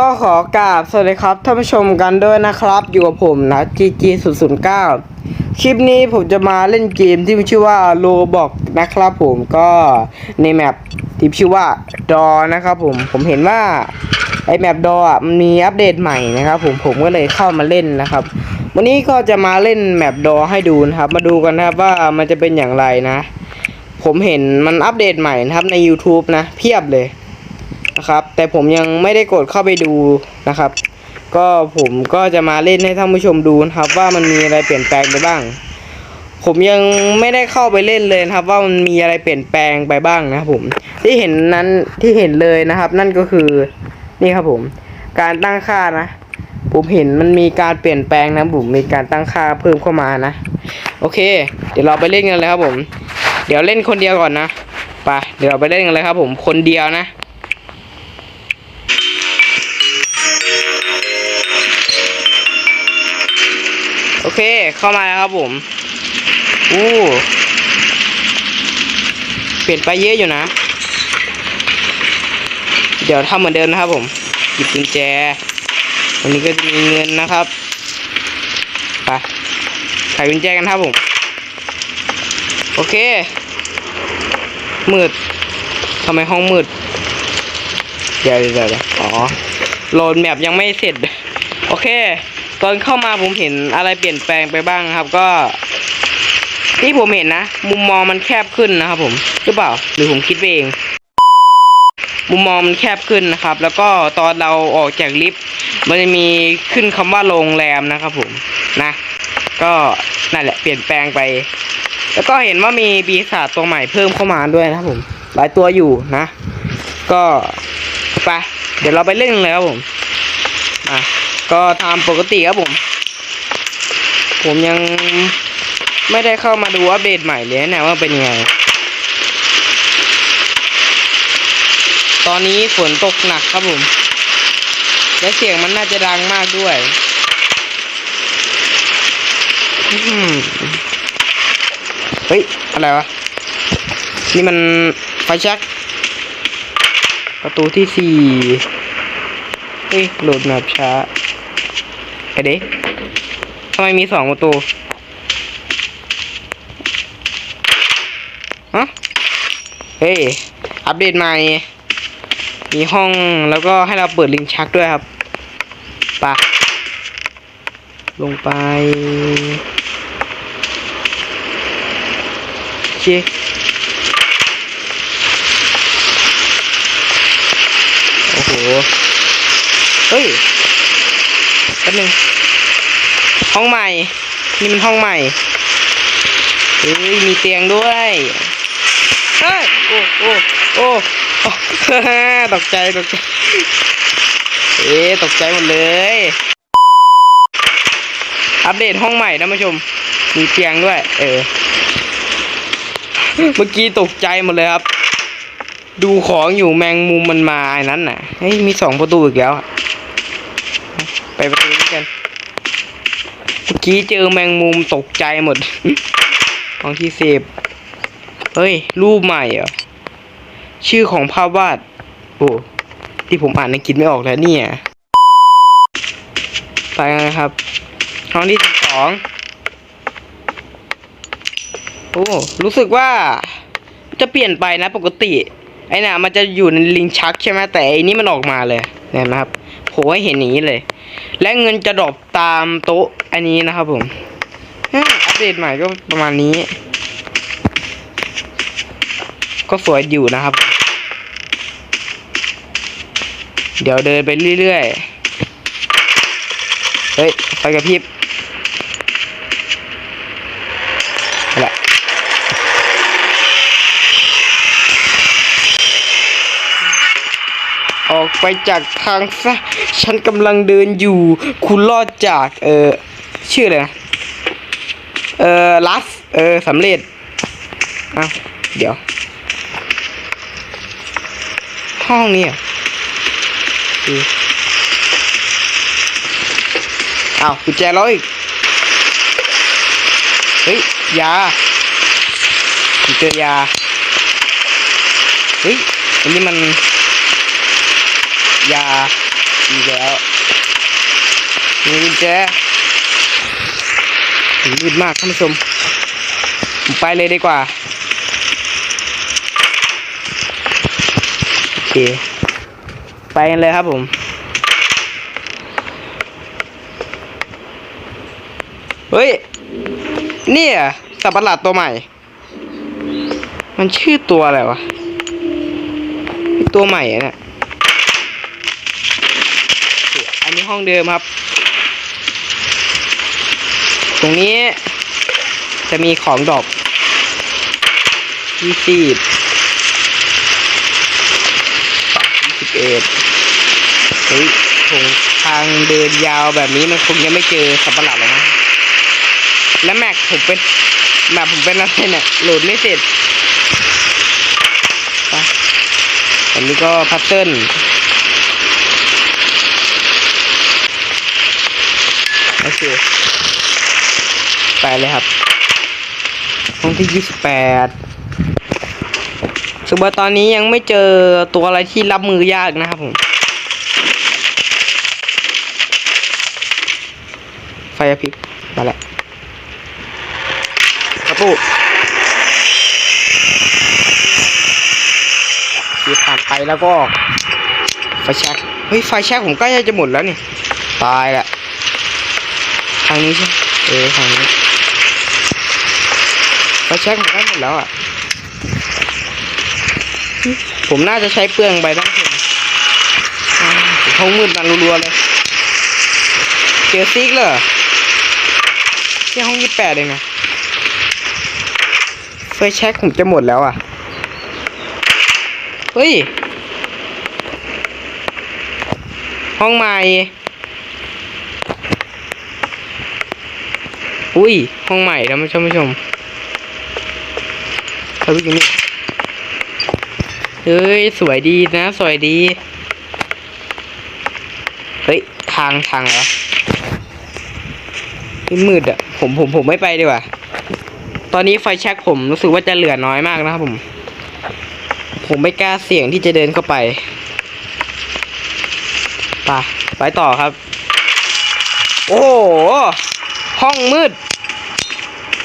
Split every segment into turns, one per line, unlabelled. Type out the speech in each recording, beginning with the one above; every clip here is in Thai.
ก็ขอกราบสวัสดีครับท่านผู้ชมกันด้วยนะครับ อยู่กับผมนะ GG 0 0 9คลิปนี้ผมจะมาเล่นเกมที่มีชื่อว่า Roblox นะครับผมก็ในแมปที่ชื่อว่าดอนะครับผมผมเห็นว่าไอแมปดออะมันมีอัปเดตใหม่นะครับผมผมก็เลยเข้ามาเล่นนะครับ วันนี้ก็จะมาเล่นแมปดอให้ดูนะครับ มาดูกันนะครับว่ามันจะเป็นอย่างไรนะ ผมเห็นมันอัปเดตใหม่นะครับใน YouTube นะ เพียบเลย นะครับ แต่ผมยังไม่ได้กดเข้าไปดูนะครับ ก็ผมก็จะมาเล่นให้ท่านผู้ชมดูนะครับ ว่ามันมีอะไรเปลี่ยนแปลงไปบ้าง ผมยังไม่ได้เข้าไปเล่นเลยนะครับ ว่ามันมีอะไรเปลี่ยนแปลงไปบ้างนะครับผมที่เห็นนั้นที่เห็นเลยนะครับ นั่นก็คือนี่ครับผม การตั้งค่านะผมเห็นมันมีการเปลี่ยนแปลงนะผมมีการตั้งค่าเพิ่มเข้ามานะ โอเค เดี๋ยวเราไปเล่นกันเลยครับผม เดี๋ยวเล่นคนเดียวก่อนนะไปเดี๋ยวเราไปเล่นกันเลยครับผมคนเดียวนะ เค เข้ามาแล้วครับผม อู้เปลี่ยนไปเยอะอยู่นะ เดี๋ยวทำเหมือนเดิมนะครับผม หยิบกุญแจ วันนี้ก็จะมีเงินนะครับ ไปไขกุญแจกันครับผม โอเค มืดทำไมห้องมืด เดี๋ยวเดี๋ยวเอ๋อ โหลดแมปยังไม่เสร็จ โอเค ตอนเข้ามาผมเห็นอะไรเปลี่ยนแปลงไปบ้างครับ ก็ ที่ผมเห็นนะ มุมมองมันแคบขึ้นนะครับ ผมหรือเปล่า หรือผมคิดเอง มุมมองมันแคบขึ้นนะครับ แล้วก็ตอนเราออกจากลิฟต์มันจะมีขึ้นคำว่าโรงแรมนะครับ ผมนะก็นั่นแหละเปลี่ยนแปลงไป แล้วก็เห็นว่ามีปีศาจตัวใหม่เพิ่มเข้ามาด้วยนะครับผม หลายตัวอยู่นะ ก็ไปเดี๋ยวเราไปเล่นกันเลยครับผมอะ ก็ตามปกติครับผม ผมยังไม่ได้เข้ามาดูอัปเดตใหม่เลยนะว่าเป็นยังไง ตอนนี้ฝนตกหนักครับผม และเสียงมันน่าจะดังมากด้วยเฮ้ย อะไรวะ นี่มันไฟแช็กประตูที่สี่เฮ้ยโหลดแมปช้า ไปเด้ทำไมมีสองประตูฮะเฮ้ย อัปเดตใหม่ มีห้องแล้วก็ให้เราเปิดลิงชักด้วยครับปะลงไปโอเคโอ้โห เฮ้ย ป๊บนึงห้องใหม่ นี่มันห้องใหม่เฮ้ยมีเตียงด้วยเฮ้ยโอ้โอ้โอ้ตกใจตกใจเอ๊ตกใจหมดเลย อัปเดตห้องใหม่นะผู้ชม มีเตียงด้วย เออ เมื่อกี้ตกใจหมดเลยครับ ดูของอยู่แมงมุมมันมาไอ้นั้นน่ะเฮ้ยมีสองประตูอีกแล้วอะ ไปประตูนี้กันเมื่อกี้เจอแมงมุมตกใจหมดของที่เสพเฮ้ย รูปใหม่เหรอชื่อของภาพวาด โอ้ที่ผมอ่านในกินไม่ออกแล้วเนี่ยไปกันนะครับห้องที่สิบสองโอ้ รู้สึกว่าจะเปลี่ยนไปนะปกติ ไอ้น่ะมันจะอยู่ในลิงชักใช่ไหมแต่อันนี้มันออกมาเลยเห็นไหมครับโผล่ให้เห็นอย่างนี้เลย และเงินจะดรอปตามโต๊ะอันนี้นะครับผมอัปเดตใหม่ก็ประมาณนี้ ก็สวยอยู่นะครับ เดี๋ยวเดินไปเรื่อยๆ เฮ้ย ไปกับพ ไปจากทางซะฉันกำลังเดินอยู่ คุณรอดจากเออชื่ออะไรนะเออลัสเออสำเร็จอ้าวเดี๋ยว ห้องนี้อะอืออ้าวกุญแจร้อยเฮ้ย ยาเจอยา เฮ้ยอันนี้มัน ยาอีกแล้วมีกุญแจมืดมากท่านผู้ชมผมไปเลยดีกว่า โอเค ไปกันเลยครับผม เฮ้ย เนี่ยสัตว์ประหลาดตัวใหม่ มันชื่อตัวอะไรวะ ตัวใหม่เนี่ย อันนี้ห้องเดิมครับ ตรงนี้จะมีของดอกยี่สิบยี่สิบเอ็ดเฮ้ยถงทางเดินยาวแบบนี้มันคงยังไม่เจอสัตว์ประหลาดหรอกนะ และแม็กผมเป็นแม็กผมเป็นอะไรเนี่ยโหลดไม่เสร็จอันนี้ก็พัซเซิล โอเค ไปเลยครับห้องที่ยี่สิบแปดสุบตอนนี้ยังไม่เจอตัวอะไรที่รับมือยากนะครับผม ไฟกระพริบมาแล้วกระปุกที่ผ่านไปแล้วก็ไฟแช็กเฮ้ย ไฟแช็กผมใกล้จะหมดแล้วนี่ ตายละ ทางนี้ใช่เออทางนี้ไฟแช็กผมได้หมดแล้วอะ ผมน่าจะใช้เปลืองไปบ้างเถอะห้องมืดมันรัวๆเลย เจอซิกเลยเหรอแค่ห้องยี่แปดเองนะไฟแช็กผมจะหมดแล้วอะ เฮ้ย ห้องใหม่ อุ้ย ห้องใหม่ท่านผู้ชมผู้ชมเขาวิ่งนี่เฮ้ย สวยดีนะ สวยดี เฮ้ย ทางทางเหรอนี่มืดอะผมผมผมไม่ไปดีกว่า ตอนนี้ไฟแช็กผมรู้สึกว่าจะเหลือน้อยมากนะครับผม ผมไม่กล้าเสี่ยงที่จะเดินเข้าไปไปไปต่อครับ โอ้โห ห้องมืด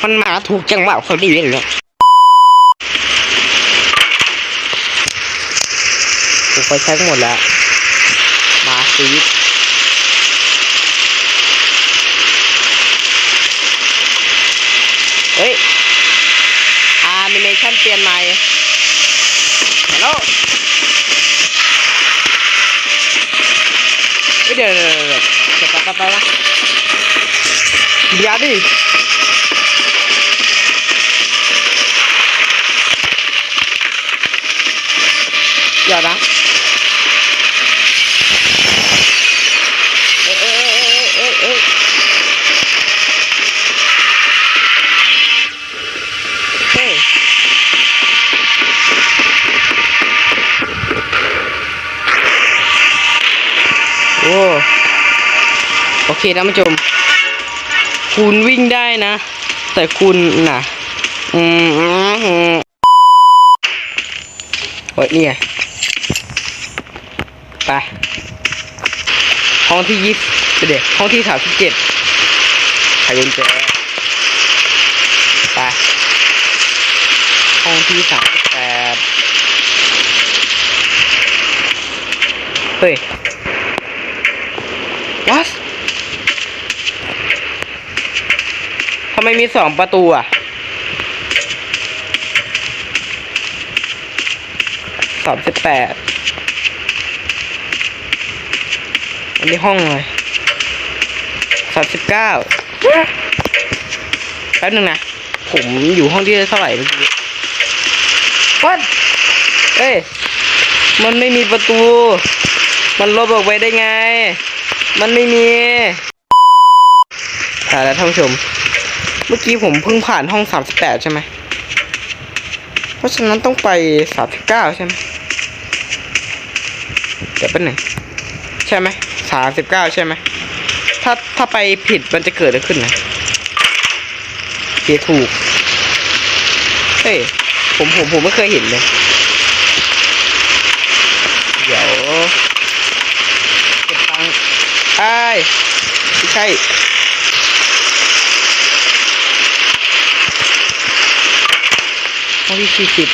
มันมาถูกจังหวะเขาดีเลยเนี่ยผมไปใช้หมดแล้ว มาซีดเฮ้ยอาร์มิเนชั่นเปลี่ยนใหม่ฮัลโหลเฮ้ยเดี๋ยวเดี๋ยวเดี๋ยวเดี๋ยวเดี๋ยวแป๊บแป๊บแป๊บนะเดี๋ยวดิเดี๋ยว ยอ้ยเอ้ยเอ้ยเอ้ยเฮ้ยโอ้ โอเคท่านผู้ชม คุณวิ่งได้นะ แต่คุณน่ะ อืมอืมอืมโอ้ยนี่ไง ไปห้องที่ยี่สิบเด็กห้องที่สามสิบเจ็ดไขกุญแจไปห้องที่สามสิบแปดเฮ้ย what ทำไมมีสองประตูอะสามสิบแปด อันนี้ห้องเลยสามสิบเก้าแป๊บนึงนะ ผมอยู่ห้องที่เท่าไหร่เมื่อกี้วัดเอ้ย มันไม่มีประตู มันลบออกไปได้ไง มันไม่มีถ่ายแล้วท่านผู้ชม เมื่อกี้ผมเพิ่งผ่านห้องสามสิบแปดใช่ไหม เพราะฉะนั้นต้องไปสามสิบเก้าใช่ไหมเดี๋ยวเป็นหนึ่งใช่ไหม สามสิบเก้าใช่ไหมถ้าถ้าไปผิดมันจะเกิดอะไรขึ้นนะเกียถูก เฮ้ย ผมผมผมไม่เคยเห็นเลย เดี๋ยวเก็บตังค์ไอ้ายไม่ใช่ห้องที่สี่สิบ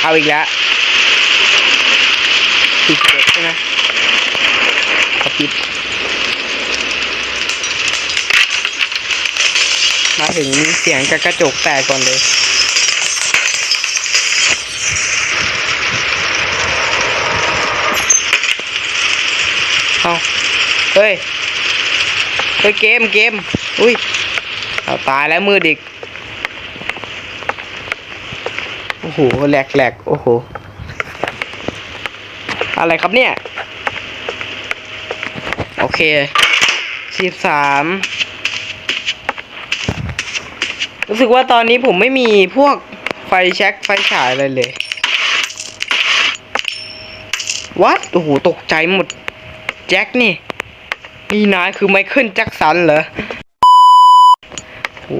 เอาอีกแล้วสี่สิบใช่ไหม กระพริบมาถึงเสียงกระกระจกแตกก่อนเลยเอาเฮ้ย เฮ้ย เกมเกม อุ้ยเาตายแล้วมือดิกโอ้โหแหลกแหลกโอ้โห อะไรครับเนี่ย เคสิบสามรู้สึกว่าตอนนี้ผมไม่มีพวกไฟแช็กไฟฉายอะไรเลยวัดโอ้โหตกใจหมด แจ็คนี่ นี่นายคือไมเคิลแจ็คสันเหรอโห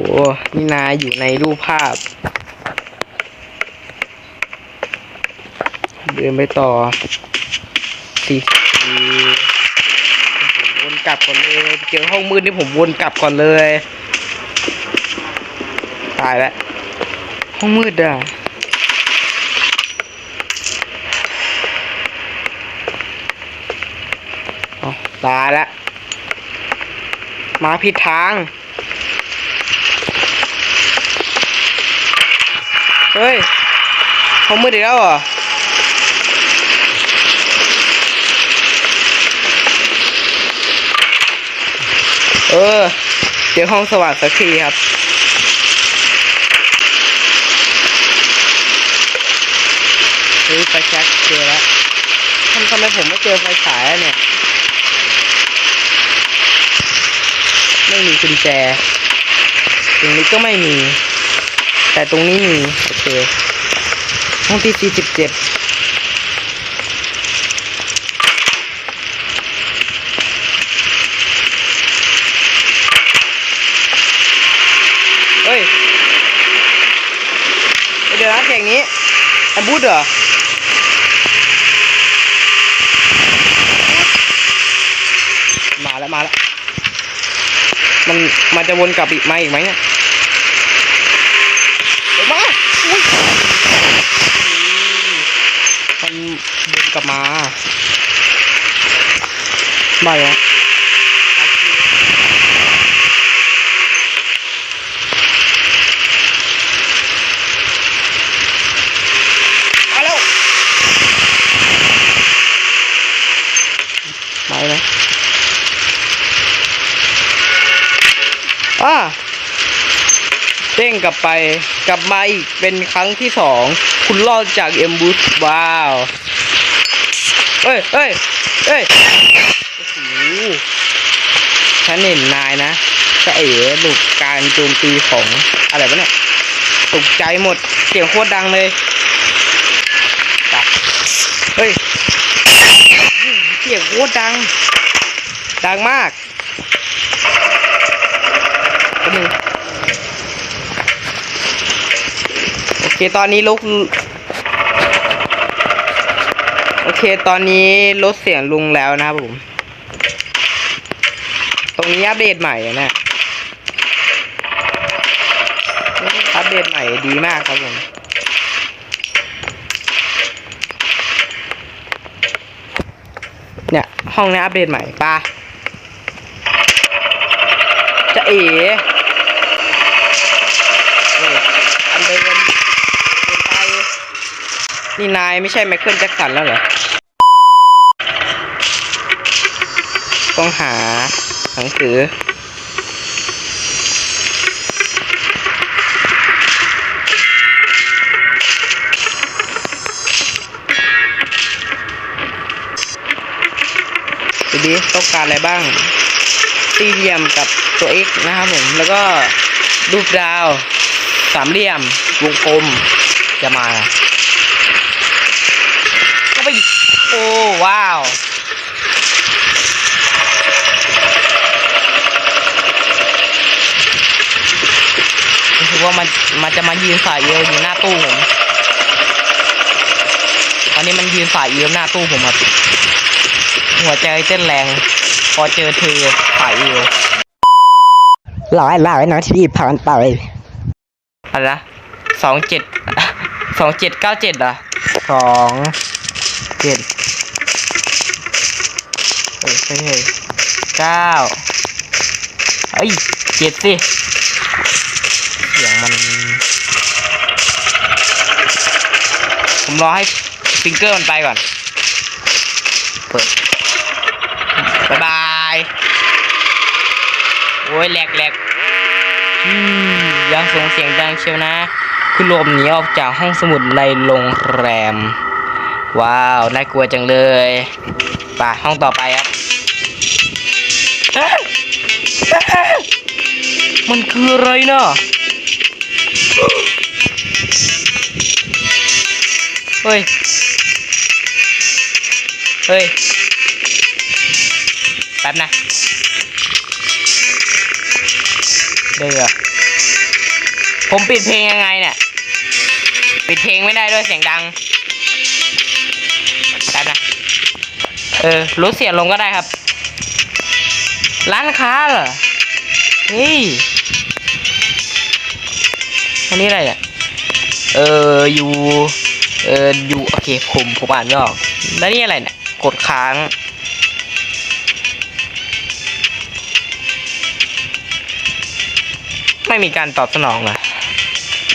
นี่นายอยู่ในรูปภาพ เดินไปต่อสี่สิบปีโอ้โหวน กลับก่อนเลยเจอห้องมืดนี่ผมวนกลับก่อนเลย ตายแล้วห้องมืดอะตายแล้วมาผิดทาง เฮ้ยห้องมืดอีกแล้วเหรอ เออเจอห้องสว่างสักทีครับเฮ้ยไฟแช็กเจอแล้วทำทำไมผมไม่เจอไฟฉายเนี่ย ไม่มีกุญแจ ตรงนี้ก็ไม่มี แต่ตรงนี้มี โอเค ห้องที่สี่สิบเจ็ดเฮ้ย เดี๋ยวนะเสียงนี้แอมบูด เหรอมาแล้วมาแล้วมันมันจะวนกลับอีกมาอีกไหมเนี่ยมาอุ๊ยมันวนกลับมาบ่ายวะมาแล้วมาแล้ว อ่าเด้งกลับไปกลับมาอีกเป็นครั้งที่สองคุณรอดจากเอ็มบูสว้าวเอ้ยเอ้ยเอ้ยโอ้โหฉันเห็นนายนะจะเอ๋หลุกการโจมตีของอะไรวะเนี่ยตกใจหมดเสียงโคตรดังเลยเฮ้ยเสียงโคตรดัง ดังมาก แป๊บนึงโอเค ตอนนี้ลดโอเค ตอนนี้ลดเสียงลุงแล้วนะครับผม ตรงนี้อัปเดตใหม่นะ อัปเดตใหม่ดีมากครับผมเนี่ย ห้องนี้อัปเดตใหม่ปะจะเอ๋ เอออันเดินเดินไป นี่นายไม่ใช่ไมเคิลแจ็คสันแล้วเหรอ ต้องหาหนังสือ ดูดิต้องการอะไรบ้าง สี่เหลี่ยมกับตัว x นะครับผม แล้วก็รูปดาว สามเหลี่ยม วงกลม จะมา ก็ไป โอ้ว้าว รู้สึกว่ามันมันจะมายืนฝ่ายเอวอยู่หน้าตู้ผมตอนนี้มันยืนฝ่ายเอวหน้าตู้ผมครับ หัวใจเต้นแรง พอเจอเธอไปเอว
ร้อยร้อยนาทีผ่านไป
อะไรนะสองเจ็ดสองเจ็ดเก้าเจ็ดเหรอ
สอง
เจ็ดเฮ้ยเฮ้ยเก้าเอ้ยเจ็ดสิเสียงมัน ผมรอให้ฟิงเกอร์มันไปก่อน เปิดบายบาย โอ้ยแหลกแหลกอืมยังส่งเสียงดังเชียวนะคือลมหนีออกจากห้องสมุดในโรงแรม ว้าว น่ากลัวจังเลย ไปห้องต่อไปครับ มันคืออะไรนะเฮ้ย เฮ้ย แป๊บนะ เดือผมปิดเพลงยังไงเนี่ย ปิดเพลงไม่ได้ด้วยเสียงดัง แป๊บนะ เออลดเสียงลงก็ได้ครับ ร้านค้าเหรอ เฮ้ย อันนี้อะไรเนี่ยเอออยู่เอออยู่โอเคผมผมอ่านไม่ออกแล้วนี่อะไรเนี่ย กดค้างไม่มีการตอบสนองเหรอ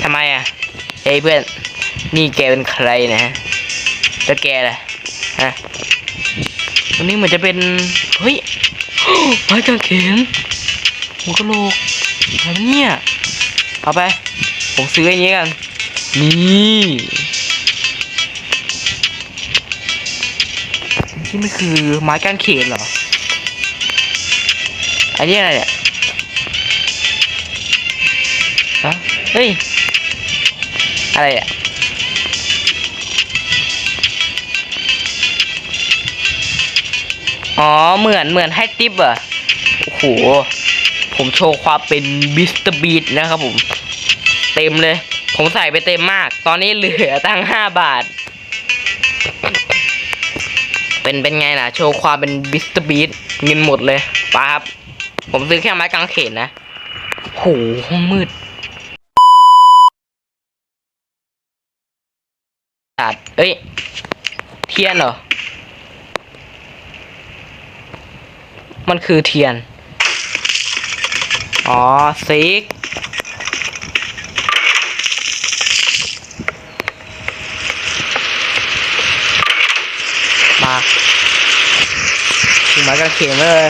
ทำไมอะ เฮ้ยเพื่อน นี่แกเป็นใครนะฮะ แล้วแกล่ะ ฮะวันนี้เหมือนจะเป็น เฮ้ย ไม้กางเขนหัวกะโหลกอะไรเนี่ยเอาไป ผมซื้ออันนี้กัน นี่นี่มันคือไม้กางเขนเหรอ อันนี้อะไรเนี่ยฮะเฮ้ย อะไรอะ อ๋อ เหมือนเหมือนให้ติปอะโอ้โห ผมโชว์ความเป็นบิสต์บีดนะครับผม เต็มเลย ผมใส่ไปเต็มมาก ตอนนี้เหลือตั้งห้าบาท เป็นเป็นไงล่ะ โชว์ความเป็นบิสต์บีดเงินหมดเลยปาครับ ผมซื้อแค่ไม้กางเขนนะโหห้องมืดตัดเอ้ย เทียนเหรอ มันคือเทียน อ๋อซิกมาถึงไม้กางเขนเลย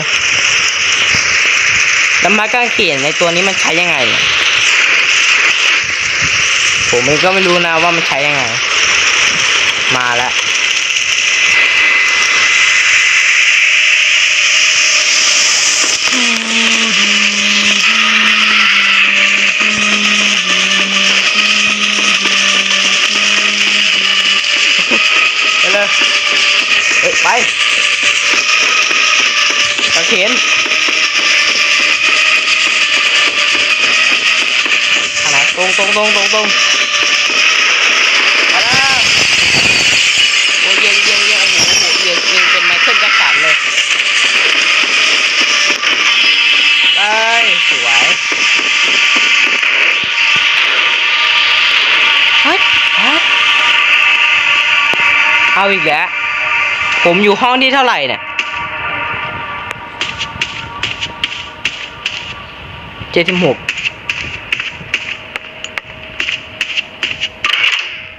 แล้วไม้กางเขนในตัวนี้มันใช้ยังไง ผมเองก็ไม่รู้นะว่ามันใช้ยังไง มาแล้ว ไปตะเขนอะไรตรงตรงตรงตรงตรงมาแล้วโอ้ยเย็นเย็นเย็นโอ้โหโอ้โหเย็นเย็นเป็นไมเคิลแจ็คสันเลยไปสวยฮัทฮัทเอาอีกแล้ว ผมอยู่ห้องที่เท่าไหร่เนี่ยเจ็ดสิบหก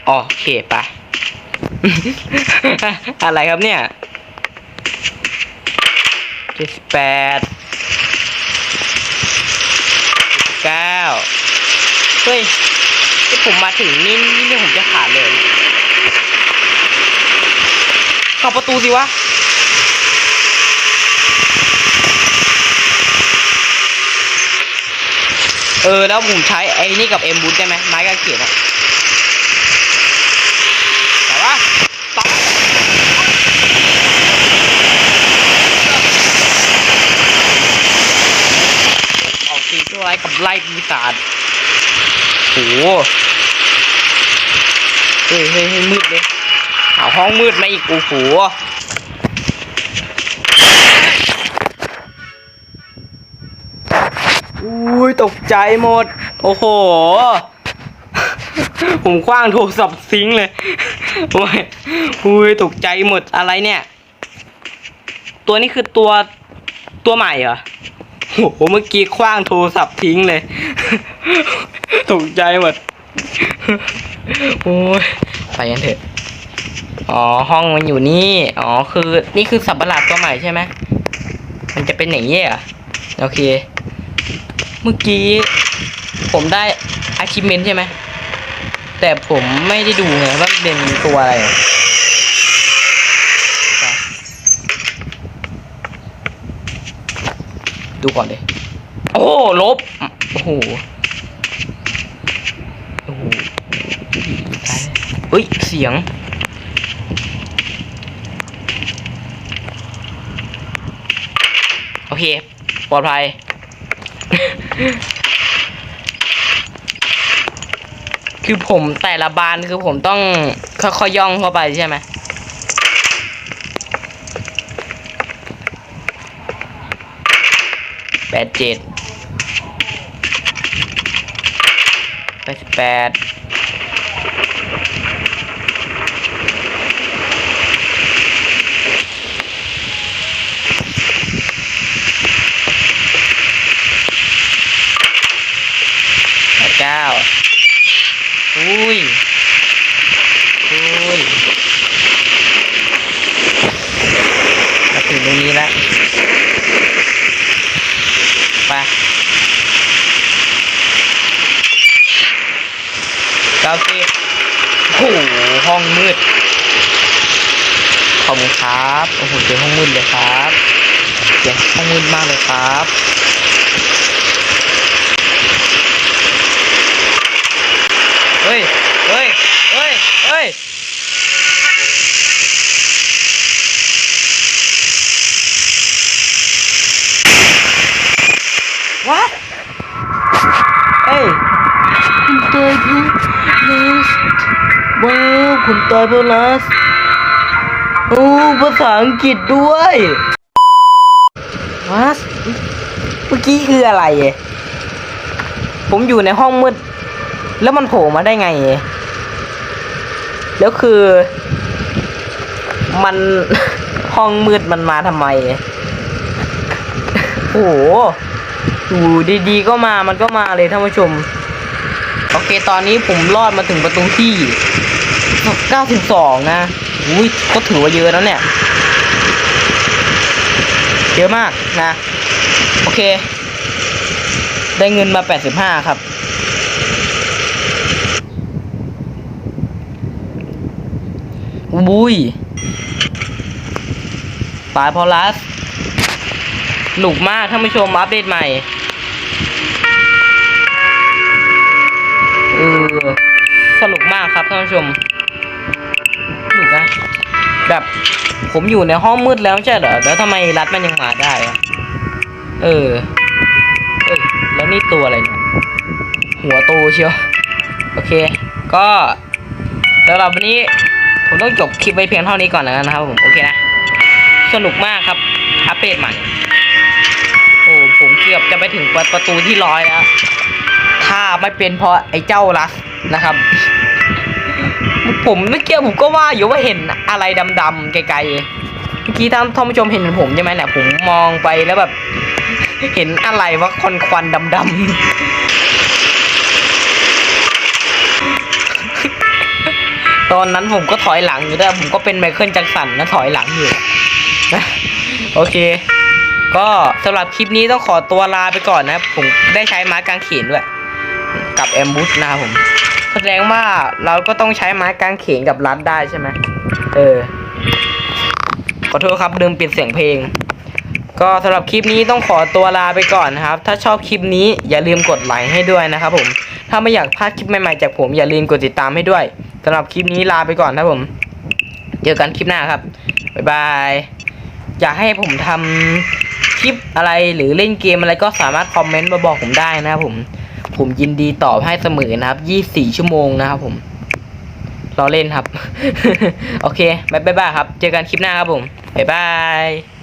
โอเคไปอะไรครับเนี่ยเจ็ดสิบแปดเก้าเฮ้ยที่ผมมาถึงนี่นี่นี่ผมจะขาดเลย เข้าประตูสิวะเออแล้วผมใช้ไอ้นี่กับเอ็มบูทได้ไหมไม้กางเขนอะแต่ว่าตอออกสีตัวไรกับไล่ปีศาจโอ้โหเฮ้ยเฮ้ยเฮ้ยมืดเลยาห้องมืดมาอีกโอ้โหอุ้ยตกใจหมด โอ้โห ผมคว้างโทรศัพท์ซิงเลยโอ้ยอุ้ยตกใจหมดอะไรเนี่ย ตัวนี้คือตัวตัวใหม่เหรอโอ้โหเมื่อกี้คว้างโทรศัพท์ทิ้งเลย ตกใจหมด โอ้ยไปกันเถอะ อ๋อห้องมันอยู่นี่ อ๋อคือนี่คือสับประหลาดตัวใหม่ใช่ไหมมันจะเป็นอย่างนี้เหรอะโอเค เมื่อกี้ ผมได้ achievement ใช่ไหมแต่ผมไม่ได้ดูไงว่าเป็นตัวอะไรดูก่อนเลย โอ้ลบ โอ้โห โอ้โหตายเฮ้ย เสียง โอ เค ปลอดภัย คือผมแต่ละบานคือผมต้องค่อยๆย่องเข้าไปใช่ไหมแปดเจ็ดแปดสิบแปด เก้าอุ้ยอุ้ยมาถึงตรงนี้แล้วไปเก้าสิบโอ้โหห้องมืด ขอบคุณครับ โอ้โหเจอห้องมืดเลยครับเจอห้องมืดมากเลยครับ เฮ้ย เฮ้ย เฮ้ยเฮ้ย What เอ้ยคุณตายเพราะลัสว้าวคุณตายเพราะลัสโอ้ภาษาอังกฤษด้วยวัสเมื่อกี้คืออะไรเอผมอยู่ในห้องมืด แล้วมันโผล่มาได้ไงเอ แล้วคือ มัน ห้องมืดมันมาทำไมเอ่ยโอ้โหอยู่ดีๆก็มามันก็มาเลยท่านผู้ชม โอเคตอนนี้ผมรอดมาถึงประตูที่ 92 นะอุ้ยก็ถือว่าเยอะแล้วเนี่ย เยอะมากนะ โอเค ได้เงินมา 85 ครับ บุยตายพอลัสหนุกมากท่านผู้ชมอัปเดตใหม่เออสนุกมากครับท่านผู้ชมสนุกนะแบบผมอยู่ในห้องมืดแล้วใช่เหรอแล้วทำไมรัดมันยังมาได้อะเออเอ้ยแล้วนี่ตัวอะไรเนี่ยหัวโตเชียว โอเค ก็สำหรับวันนี้ ผมต้องจบคลิปไว้เพียงเท่านี้ก่อนแล้วนะครับผม โอเคนะ สนุกมากครับ อัปเดตใหม่ โอ้ผมเกือบจะไปถึงประประตูที่ร้อยแล้ว ถ้าไม่เป็นเพราะไอ้เจ้ารัสนะครับ ผมเมื่อกี้ผมก็ว่าอยู่ว่าเห็นอะไรดำๆไกลๆ เมื่อกี้ท่านท่านผู้ชมเห็นผมใช่ไหมเนี่ยผมมองไปแล้วแบบ เห็นอะไรว่าควันควันๆดำๆ ตอนนั้นผมก็ถอยหลังอยู่ด้วยผมก็เป็นไมเคิลแจ็คสันนะถอยหลังอยู่นะโอเค ก็สำหรับคลิปนี้ต้องขอตัวลาไปก่อนนะผมได้ใช้ไม้กางเขนด้วย กับแอมบูสนะครับผมแสดงว่าเราก็ต้องใช้ไม้กางเขนกับรัดได้ใช่ไหมเออ ขอโทษครับลืมปิดเสียงเพลง ก็สำหรับคลิปนี้ต้องขอตัวลาไปก่อนนะครับ ถ้าชอบคลิปนี้อย่าลืมกดไลค์ให้ด้วยนะครับผม ถ้าไม่อยากพลาดคลิปใหม่ๆจากผมอย่าลืมกดติดตามให้ด้วยำหรับคลิปนี้ลาไปก่อนนะครับผม เจอกันคลิปหน้าครับ บ๊ายบาย อยากให้ผมทำคลิปอะไรหรือเล่นเกมอะไรก็สามารถคอมเมนต์มาบอกผมได้นะครับผมผมยินดีตอบให้เสมอนะครับ 24 ชั่วโมงนะครับผมรอเล่นครับ โอเค บ๊ายบายครับ เจอกันคลิปหน้าครับผม บ๊ายบาย